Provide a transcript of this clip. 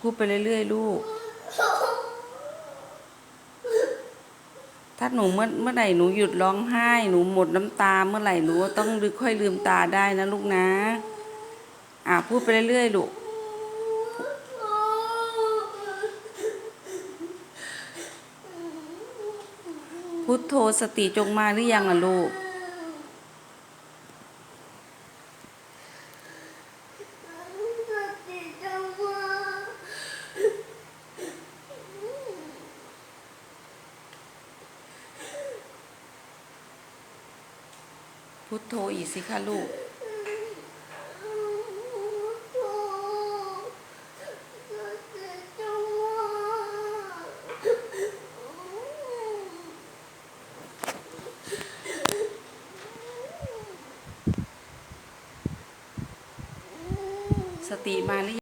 พูดไปเรื่อยๆลูก ถ้าหนูเมื่อเมื่อไหร่หนูหยุดร้องไห้ หนูหมดน้ำตาเมื่อไหร่หนูต้องดึกค่อยลืมตาได้นะลูกนะ อะพูดไปเรื่อยๆลูกพุทโธสติจงมาหรือยังอะลูก พุทโธอีกสิคะลูก สติมาหรือยัง